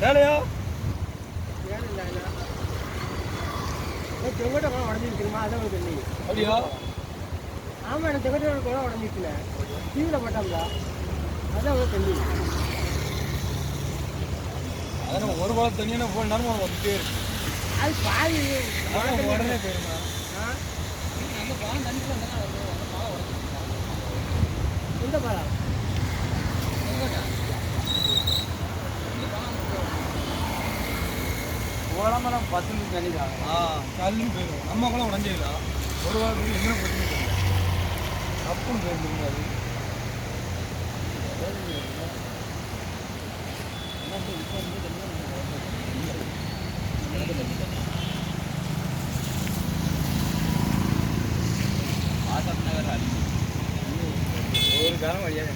வேலையா? செங்கோட்டை குளம் உடஞ்சிருக்குமா அதான் தெரியும் அப்படியா? ஆமா எனக்கு செங்கோட்டை குளம் உடஞ்சிருக்குல டிவியில் போட்டோம்ல அதான் உங்களுக்கு தெரியும் அதான் ஒரு குளம் தனியான போன நேரம் நம்ம வந்துட்டே இருக்கு. அது பாதி உடனே போயிருமா? ஆ? எந்த பாலம்? உடம்பு நம்ம பத்து நிமிஷம் நினைக்கிறாங்க கல்லும் போயிடும் நம்ம கூட உடஞ்சிக்கலாம் ஒரு வாரத்துக்கு எங்கே போச்சு தப்புன்னு போயிருந்துங்க அது? ஒரு காலம் வழியாக